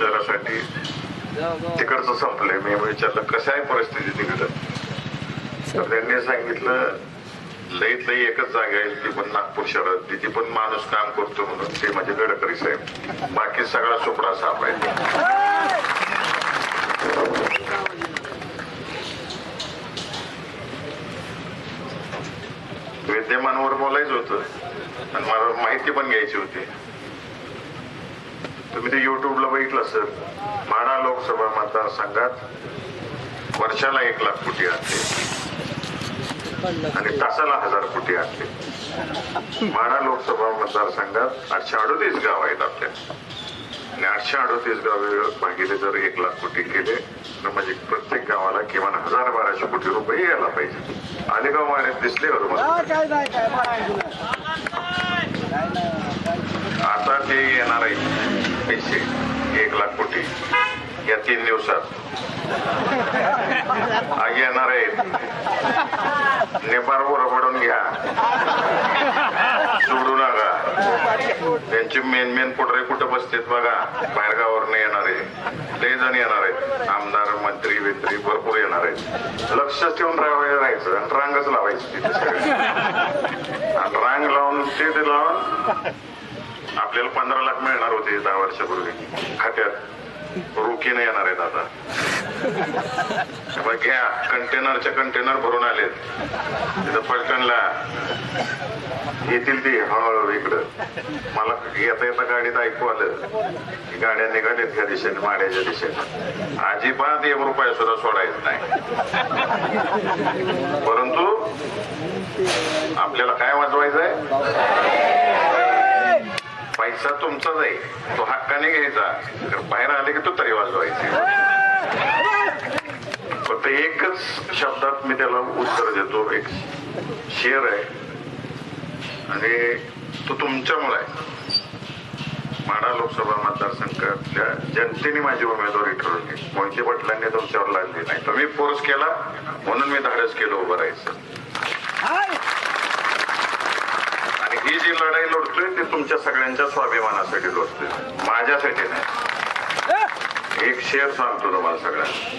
प्रचारासाठी तिकडचं संपलंय. मी विचारलं कसं आहे परिस्थिती तिकडं? तर त्यांनी सांगितलं लईत लई एकच जागा आहे. ती पण नागपूर शहरात. तिथे पण माणूस काम करतो म्हणून ते म्हणजे गडकरी साहेब. बाकी सगळा सुपडा साफ आहे. विद्यमानवर बोलायचं होतं. आणि मला माहिती पण घ्यायची होती. तुम्ही ते युट्यूबला बघितलं सर माढा लोकसभा मतदारसंघात वर्षाला एक लाख कोटी आणते आणि तासाला हजार कोटी आणते माढा लोकसभा मतदारसंघात आठशे अडोतीस गाव आहेत आपल्या. आणि आठशे अडोतीस गावे भागिले जर एक लाख कोटी केले तर म्हणजे प्रत्येक गावाला किमान हजार बाराशे कोटी रुपये यायला पाहिजे. आलेगाव माळ्यात दिसले आता ते येणार आहे पैसे एक लाख कोटी या तीन दिवसात. आगे येणार आहेत. नेपाळवर रबडून घ्या. सोडू नका. त्यांची मेन मेन पुढरे कुठं बसतेत बघा. बाहेरगावावरनं आहे लय जण येणार आहेत. आमदार मंत्री बिंत्री भरपूर येणार आहेत. लक्ष ठेवून राहायचं राहायचं आणि रांगच लावायची आणि रांग लावून ते ते लावून आपल्याला पंधरा लाख मिळणार होते दहा वर्षापूर्वी. खात्यात. रोखीने येणार आहेत आता. घ्या. कंटेनरच्या कंटेनर भरून आलेत. तिथं पलटणला. येतील ती हळूहळू इकडं. मला येता येता गाडीत ऐकू आलं. की गाड्या निघाल्यात त्या दिशेने माड्याच्या दिशेने. अजिबात एक रुपया सुद्धा सोडायच नाही. परंतु आपल्याला काय वाजवायचं आहे पैसा तुमचाच आहे. तो हक्काने घ्यायचा. बाहेर आले की तो तरी वाजवायचे. फक्त एकच शब्दात मी त्याला उत्तर देतो. एक शेर आहे. आणि तो तुमच्यामुळे आहे. माढा लोकसभा मतदारसंघातल्या जनतेने माझी उमेदवारी ठरवली. मोहिते पाटलांनी तुमच्यावर लागली नाही. तुम्ही फोर्स केला. म्हणून मी धाडस केलं उभं राहायचं. आणि ही जी लढाई ते तुमच्या सगळ्यांच्या स्वाभिमानासाठी लोचते माझ्यासाठी नाही. एक शेअर सांगतो तुम्हाला सगळ्यांना.